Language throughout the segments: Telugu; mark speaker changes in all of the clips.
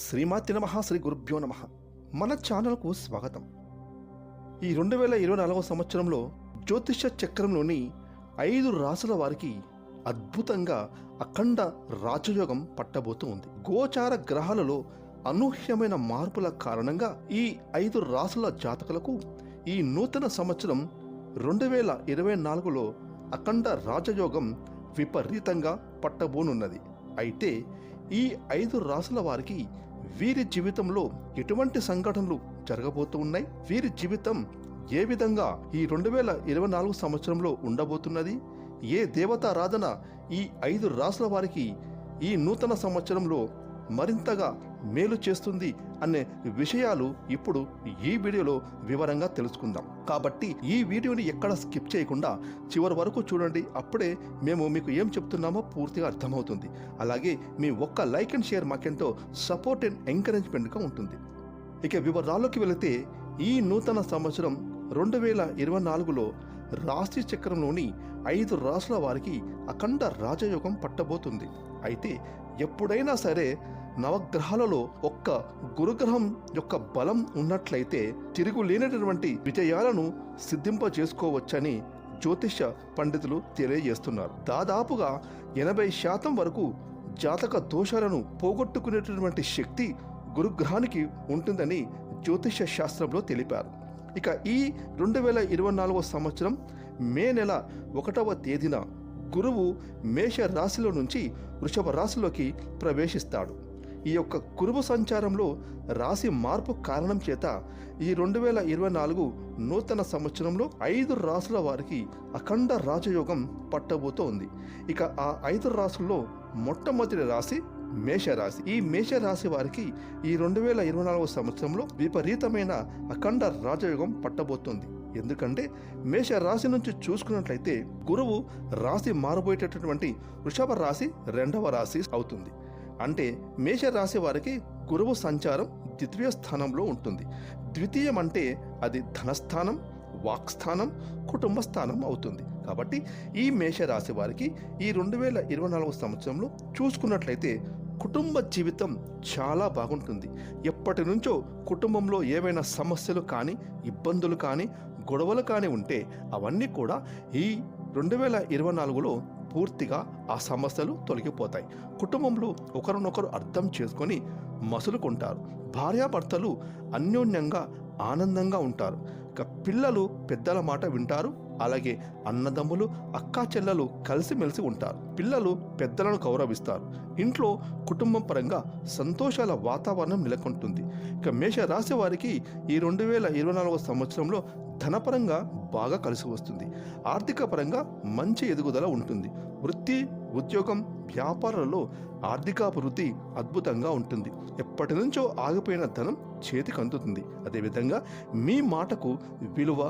Speaker 1: శ్రీమాతి నమ శ్రీ గురుభ్యో నమ. మన ఛానల్కు స్వాగతం. ఈ రెండు వేల ఇరవై నాలుగవ సంవత్సరంలో జ్యోతిష చక్రంలోని ఐదు రాసుల వారికి అద్భుతంగా అఖండ రాజయోగం పట్టబోతూ ఉంది. గోచార గ్రహాలలో అనూహ్యమైన మార్పుల కారణంగా ఈ ఐదు రాసుల జాతకులకు ఈ నూతన సంవత్సరం రెండు వేల ఇరవై నాలుగులో అఖండ రాజయోగం విపరీతంగా పట్టబోనున్నది. అయితే ఈ ఐదు రాసుల వారికి వీరి జీవితంలో ఎటువంటి సంఘటనలు జరగబోతు ఉన్నాయి? వీరి జీవితం ఏ విధంగా ఈ రెండు వేల ఇరవై నాలుగు సంవత్సరంలో ఉండబోతున్నది? ఏ దేవతారాధన ఈ ఐదు రాసుల వారికి ఈ నూతన సంవత్సరంలో మరింతగా మేలు చేస్తుంది అనే విషయాలు ఇప్పుడు ఈ వీడియోలో వివరంగా తెలుసుకుందాం. కాబట్టి ఈ వీడియోని ఎక్కడ స్కిప్ చేయకుండా చివరి వరకు చూడండి. అప్పుడే మేము మీకు ఏం చెప్తున్నామో పూర్తిగా అర్థమవుతుంది. అలాగే మీ ఒక్క లైక్ అండ్ షేర్ మాకెంతో సపోర్ట్ అండ్ ఎంకరేజ్మెంట్గా ఉంటుంది. ఇక వివరాల్లోకి వెళితే ఈ నూతన సంవత్సరం రెండు వేల ఇరవై నాలుగులో రాశి చక్రంలోని ఐదు రాసుల వారికి అఖండ రాజయోగం పట్టబోతుంది. అయితే ఎప్పుడైనా సరే నవగ్రహాలలో ఒక్క గురుగ్రహం యొక్క బలం ఉన్నట్లయితే తిరుగులేనటువంటి విజయాలను సిద్ధింపజేసుకోవచ్చని జ్యోతిష పండితులు తెలియజేస్తున్నారు. దాదాపుగా ఎనభై శాతం వరకు జాతక దోషాలను పోగొట్టుకునేటటువంటి శక్తి గురుగ్రహానికి ఉంటుందని జ్యోతిష శాస్త్రంలో తెలిపారు. ఇక ఈ రెండు వేల ఇరవై నాలుగో సంవత్సరం మే నెల ఒకటవ తేదీన గురువు మేష రాశిలో నుంచి వృషభ రాశిలోకి ప్రవేశిస్తాడు. ఈ యొక్క గురువు సంచారంలో రాశి మార్పు కారణం చేత ఈ రెండు వేల ఇరవై నాలుగు నూతన సంవత్సరంలో ఐదు రాసుల వారికి అఖండ రాజయోగం పట్టబోతోంది. ఇక ఆ ఐదు రాసుల్లో మొట్టమొదటి రాశి మేషరాశి. ఈ మేషరాశి వారికి ఈ రెండు వేల ఇరవై నాలుగవ సంవత్సరంలో విపరీతమైన అఖండ రాజయోగం పట్టబోతోంది. ఎందుకంటే మేష రాశి నుంచి చూసుకున్నట్లయితే గురువు రాశి మారబోయేటటువంటి వృషభ రాశి రెండవ రాశి అవుతుంది. అంటే మేష రాసేవారికి గురువు సంచారం ద్వితీయ స్థానంలో ఉంటుంది. ద్వితీయం అంటే అది ధనస్థానం వాక్స్థానం కుటుంబ స్థానం అవుతుంది. కాబట్టి ఈ మేషరాశి వారికి ఈ రెండు వేల ఇరవై నాలుగు సంవత్సరంలో చూసుకున్నట్లయితే కుటుంబ జీవితం చాలా బాగుంటుంది. ఎప్పటి నుంచో కుటుంబంలో ఏవైనా సమస్యలు కానీ ఇబ్బందులు కానీ గొడవలు కానీ ఉంటే అవన్నీ కూడా ఈ రెండు వేల ఇరవై నాలుగులో పూర్తిగా ఆ సమస్యలు తొలగిపోతాయి. కుటుంబంలో ఒకరినొకరు అర్థం చేసుకొని మసులుకుంటారు. భార్యాభర్తలు అన్యోన్యంగా ఆనందంగా ఉంటారు. ఇక పిల్లలు పెద్దల మాట వింటారు. అలాగే అన్నదమ్ములు అక్కా చెల్లెలు కలిసిమెలిసి ఉంటారు. పిల్లలు పెద్దలను గౌరవిస్తారు. ఇంట్లో కుటుంబం పరంగా సంతోషాల వాతావరణం నెలకొంటుంది. ఇక మేష రాశి వారికి ఈ రెండు వేల ఇరవై నాలుగవ సంవత్సరంలో ధనపరంగా బాగా కలిసి వస్తుంది. ఆర్థిక పరంగా మంచి ఎదుగుదల ఉంటుంది. వృత్తి ఉద్యోగం వ్యాపారాలలో ఆర్థికాభివృద్ధి అద్భుతంగా ఉంటుంది. ఎప్పటి నుంచో ఆగిపోయిన ధనం చేతికి అందుతుంది అదేవిధంగా మీ మాటకు విలువ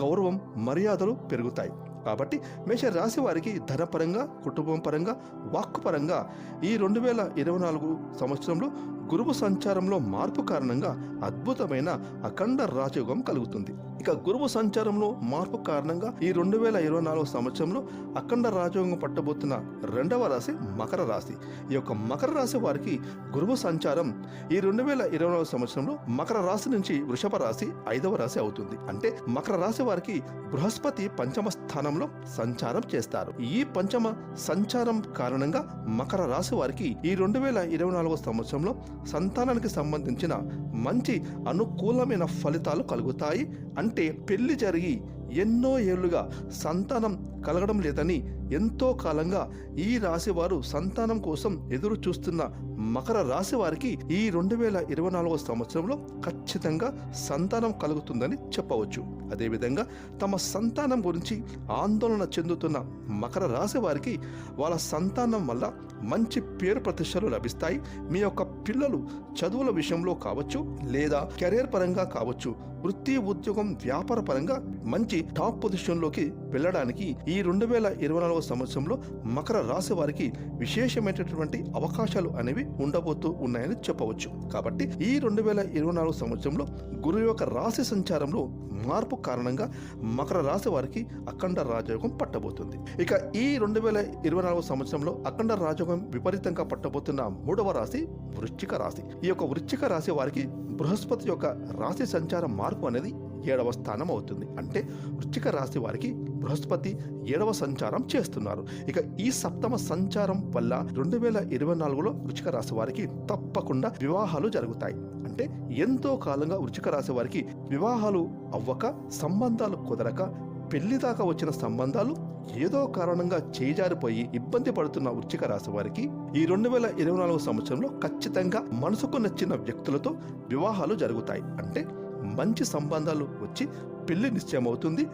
Speaker 1: గౌరవం మర్యాదలు పెరుగుతాయి. కాబట్టి మేష రాశి వారికి ధనపరంగా కుటుంబం పరంగా వాక్కుపరంగా ఈ రెండు వేల ఇరవై నాలుగు సంవత్సరంలో గురువు సంచారంలో మార్పు కారణంగా అద్భుతమైన అఖండ రాజయోగం కలుగుతుంది. ఇక గురువు సంచారంలో మార్పు కారణంగా ఈ రెండు వేల ఇరవై నాలుగు సంవత్సరంలో అఖండ రాజయోగం పట్టబోతున్న రెండవ రాశి మకర రాశి. ఈ యొక్క మకర రాశి వారికి గురువు సంచారం ఈ రెండు వేల ఇరవై నాలుగు సంవత్సరంలో మకర రాశి నుంచి వృషభ రాశి ఐదవ రాశి అవుతుంది. అంటే మకర రాశి వారికి బృహస్పతి పంచమ స్థానంలో సంచారం చేస్తారు. ఈ పంచమ సంచారం కారణంగా మకర రాశి వారికి ఈ రెండు వేల ఇరవై నాలుగో సంవత్సరంలో సంతానానికి సంబంధించిన మంచి అనుకూలమైన ఫలితాలు కలుగుతాయి. అంటే పెళ్ళి జరిగి ఎన్నో ఏళ్ళుగా సంతానం కలగడం లేదని ఎంతో కాలంగా ఈ రాశి వారు సంతానం కోసం ఎదురు చూస్తున్న మకర రాశి వారికి ఈ రెండు వేల ఇరవై నాలుగవ సంవత్సరంలో ఖచ్చితంగా సంతానం కలుగుతుందని చెప్పవచ్చు. అదేవిధంగా తమ సంతానం గురించి ఆందోళన చెందుతున్న మకర రాశి వారికి వాళ్ళ సంతానం వల్ల మంచి పేరు ప్రతిష్టలు లభిస్తాయి. మీ యొక్క పిల్లలు చదువుల విషయంలో కావచ్చు లేదా కెరీర్ పరంగా కావచ్చు వృత్తి ఉద్యోగం వ్యాపార పరంగా మంచి టాప్ పొజిషన్లోకి వెళ్ళడానికి ఈ రెండు వేల ఇరవై నాలుగవ సంవత్సరంలో మకర రాశి వారికి విశేషమైనటువంటి అవకాశాలు అనేవి ఉండబోతూ ఉన్నాయని చెప్పవచ్చు. కాబట్టి ఈ రెండు వేల ఇరవై నాలుగు సంవత్సరంలో గురువు యొక్క రాశి సంచారంలో మార్పు కారణంగా మకర రాశి వారికి అఖండ రాజయోగం పట్టబోతుంది. ఇక ఈ రెండు వేల ఇరవై నాలుగు సంవత్సరంలో అఖండ రాజయోగం విపరీతంగా పట్టబోతున్న మూడవ రాశి వృశ్చిక రాశి. ఈ యొక్క వృశ్చిక రాశి వారికి బృహస్పతి యొక్క రాశి సంచార మార్పు అనేది ఏడవ స్థానం అవుతుంది. అంటే వృశ్చిక రాశి వారికి బృహస్పతి ఏడవ సంచారం చేస్తున్నారు. ఇక ఈ సప్తమ సంచారం వల్ల రెండు వేల ఇరవై నాలుగులో వృచిక రాశి వారికి తప్పకుండా వివాహాలు జరుగుతాయి. అంటే ఎంతో కాలంగా వృచిక రాశి వారికి వివాహాలు అవ్వక సంబంధాలు కుదరక పెళ్ళి దాకా వచ్చిన సంబంధాలు ఏదో కారణంగా చేజారిపోయి ఇబ్బంది పడుతున్న వృచ్చిక రాశి వారికి ఈ రెండు వేల ఇరవై నాలుగు సంవత్సరంలో ఖచ్చితంగా మనసుకు నచ్చిన వ్యక్తులతో వివాహాలు జరుగుతాయి. అంటే మంచి సంబంధాలు వచ్చి పెళ్ళి నిశ్చయమవుతుంది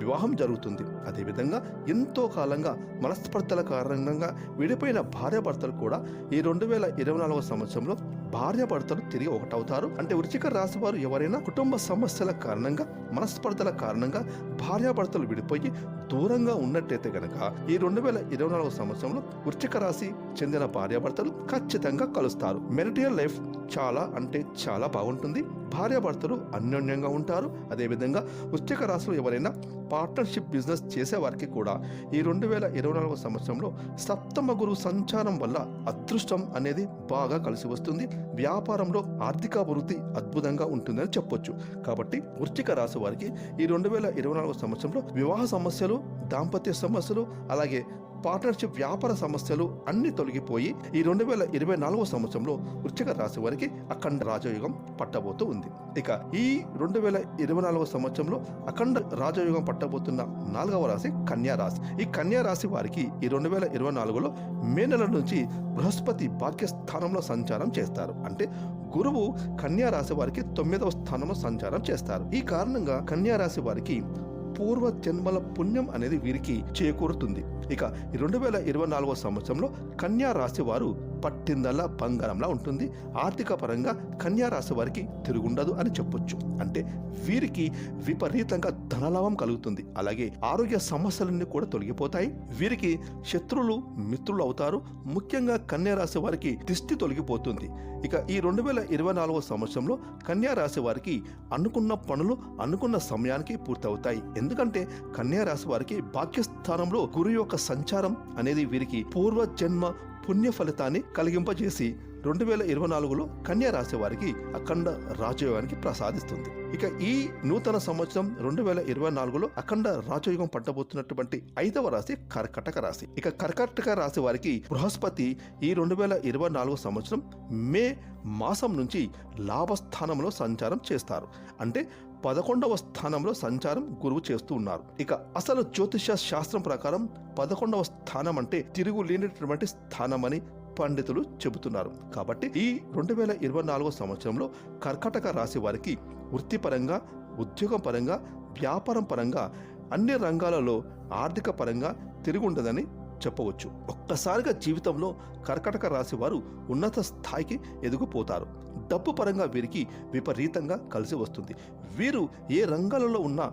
Speaker 1: వివాహం జరుగుతుంది. అదేవిధంగా ఎంతో కాలంగా మనస్పర్ధల కారణంగా విడిపోయిన భార్యాభర్తలు కూడా ఈ రెండు వేల ఇరవై నాలుగవ సంవత్సరంలో భార్యాభర్తలు తిరిగి ఒకటవుతారు. అంటే వృచ్చిక రాశి వారు ఎవరైనా కుటుంబ సమస్యల కారణంగా మనస్పర్ధల కారణంగా భార్యాభర్తలు విడిపోయి దూరంగా ఉన్నట్టయితే గనక ఈ రెండు వేల ఇరవై నాలుగు సంవత్సరంలో వృచ్చిక రాశి చెందిన భార్యాభర్తలు ఖచ్చితంగా కలుస్తారు. మెరిటియల్ లైఫ్ చాలా అంటే చాలా బాగుంటుంది. భార్యాభర్తలు అన్యోన్యంగా ఉంటారు. అదేవిధంగా వృశ్చిక రాశిలో ఎవరైనా పార్ట్నర్షిప్ బిజినెస్ చేసేవారికి కూడా ఈ రెండు వేల ఇరవై నాలుగవ సంవత్సరంలో సప్తమ గురు సంచారం వల్ల అదృష్టం అనేది బాగా కలిసి వస్తుంది. వ్యాపారంలో ఆర్థికాభివృద్ధి అద్భుతంగా ఉంటుందని చెప్పొచ్చు. కాబట్టి వృశ్చిక రాశి వారికి ఈ రెండు వేల ఇరవై నాలుగవ సంవత్సరంలో వివాహ సమస్యలు దాంపత్య సమస్యలు అలాగే పార్ట్నర్షిప్ వ్యాపార సమస్యలు అన్ని తొలగిపోయి ఈ రెండు వేల ఇరవై నాలుగో సంవత్సరంలో వృశ్చిక రాశి వారికి అఖండ రాజయోగం పట్టబోతూ ఉంది. ఇక ఈ రెండు వేల ఇరవై నాలుగవ సంవత్సరంలో అఖండ రాజయోగం పట్టబోతున్న నాలుగవ రాశి కన్యా రాశి. ఈ కన్యా రాశి వారికి ఈ రెండు వేల ఇరవై నాలుగులో మే నెల నుంచి బృహస్పతి భాగ్యస్థానంలో సంచారం చేస్తారు. అంటే గురువు కన్యా రాశి వారికి తొమ్మిదవ స్థానంలో సంచారం చేస్తారు. ఈ కారణంగా కన్యా రాశి వారికి పూర్వ జన్మల పుణ్యం అనేది వీరికి చేకూరుతుంది. ఇక రెండు వేల ఇరవై నాలుగవ సంవత్సరంలో కన్యా రాశి వారు పట్టిందల్లా బంగారంలా ఉంటుంది. ఆర్థిక పరంగా కన్యారాశి వారికి తిరుగుండదు అని చెప్పొచ్చు. అంటే వీరికి విపరీతంగా ధనలాభం కలుగుతుంది. అలాగే ఆరోగ్య సమస్యలన్నీ కూడా తొలగిపోతాయి. వీరికి శత్రువులు మిత్రులు అవుతారు. ముఖ్యంగా కన్యారాశి వారికి దిష్టి తొలగిపోతుంది. ఇక ఈ రెండు వేల ఇరవై నాలుగవ సంవత్సరంలో కన్యారాశి వారికి అనుకున్న పనులు అనుకున్న సమయానికి పూర్తవుతాయి. ఎందుకంటే కన్యారాశి వారికి భాగ్యస్థానంలో గురు యొక్క సంచారం అనేది వీరికి పూర్వ జన్మ పుణ్య ఫలితాన్ని కలిగింపజేసి రెండు వేల ఇరవై నాలుగులో కన్యా రాశి వారికి అఖండ రాజయోగానికి ప్రసాదిస్తుంది. ఇక ఈ నూతన సంవత్సరం రెండు వేల ఇరవై నాలుగులో అఖండ రాజయోగం పట్టబోతున్నటువంటి ఐదవ రాశి కర్కటక రాశి. ఇక కర్కటక రాశి వారికి బృహస్పతి ఈ రెండు వేల ఇరవై నాలుగు సంవత్సరం మే మాసం నుంచి లాభస్థానంలో సంచారం చేస్తారు. అంటే పదకొండవ స్థానంలో సంచారం గురువు చేస్తూ ఉన్నారు. ఇక అసలు జ్యోతిష శాస్త్రం ప్రకారం పదకొండవ స్థానం అంటే తిరుగు లేనటువంటి స్థానం అని పండితులు చెబుతున్నారు. కాబట్టి ఈ రెండు వేల ఇరవై నాలుగో సంవత్సరంలో కర్కటక రాశి వారికి వృత్తిపరంగా ఉద్యోగం పరంగా వ్యాపారం పరంగా అన్ని రంగాలలో ఆర్థిక పరంగా తిరుగుండదని చెప్పవచ్చు. ఒక్కసారిగా జీవితంలో కర్కటక రాశి వారు ఉన్నత స్థాయికి ఎదిగిపోతారు. డబ్బు పరంగా వీరికి విపరీతంగా కలిసి వస్తుంది. వీరు ఏ రంగాలలో ఉన్నా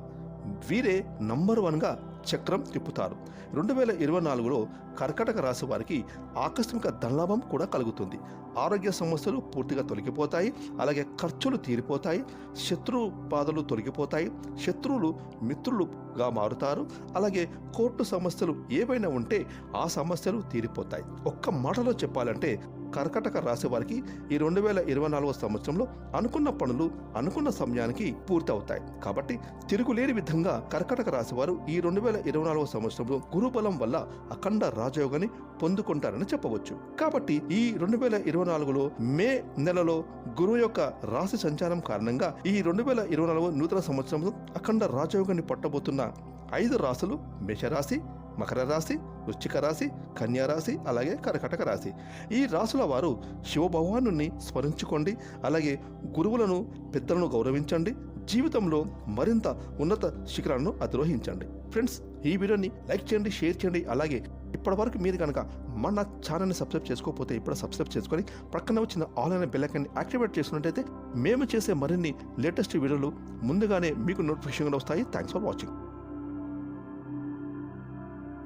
Speaker 1: వీరే నంబర్ వన్గా చక్రం తిప్పుతారు. రెండు వేల ఇరవై నాలుగులో కర్కటక రాశి వారికి ఆకస్మిక ధనలాభం కూడా కలుగుతుంది. ఆరోగ్య సమస్యలు పూర్తిగా తొలగిపోతాయి. అలాగే ఖర్చులు తీరిపోతాయి. శత్రు బాధలు తొలగిపోతాయి. శత్రువులు మిత్రులుగా మారుతారు. అలాగే కోర్టు సమస్యలు ఏవైనా ఉంటే ఆ సమస్యలు తీరిపోతాయి. ఒక్క మాటలో చెప్పాలంటే కర్కటక రాశి వారికి ఈ రెండు వేల ఇరవై నాలుగో సంవత్సరంలో అనుకున్న పనులు అనుకున్న సమయానికి పూర్తవుతాయి. కాబట్టి తిరుగులేని విధంగా కర్కటక రాశి వారు ఈ రెండు వేల ఇరవై నాలుగో సంవత్సరంలో గురుబలం వల్ల అఖండ రాజయోగాన్ని పొందుకుంటారని చెప్పవచ్చు. కాబట్టి ఈ రెండు వేల ఇరవై నాలుగులో మే నెలలో గురువు యొక్క రాశి సంచారం కారణంగా ఈ రెండు వేల ఇరవై నాలుగు నూతన సంవత్సరంలో అఖండ రాజయోగాన్ని పట్టబోతున్న ఐదు రాశులు మేషరాశి మకర రాశి వృశ్చిక రాశి కన్యా రాశి అలాగే కర్కటక రాశి. ఈ రాశుల వారు శివభగవాను స్మరించుకోండి అలాగే గురువులను పెద్దలను గౌరవించండి జీవితంలో మరింత ఉన్నత శిఖరాలను అధిరోహించండి. ఫ్రెండ్స్ ఈ వీడియోని లైక్ చేయండి షేర్ చేయండి అలాగే ఇప్పటి వరకు మీరు కనుక మన ఛానల్ని సబ్స్క్రైబ్ చేసుకోకపోతే ఇప్పుడు సబ్స్క్రైబ్ చేసుకొని ప్రక్కన వచ్చిన ఆన్లైన్ అనే యాక్టివేట్ చేసుకున్నట్టయితే మేము చేసే మరిన్ని లేటెస్ట్ వీడియోలు ముందుగానే మీకు నోటిఫికేషన్ వస్తాయి. Thanks for watching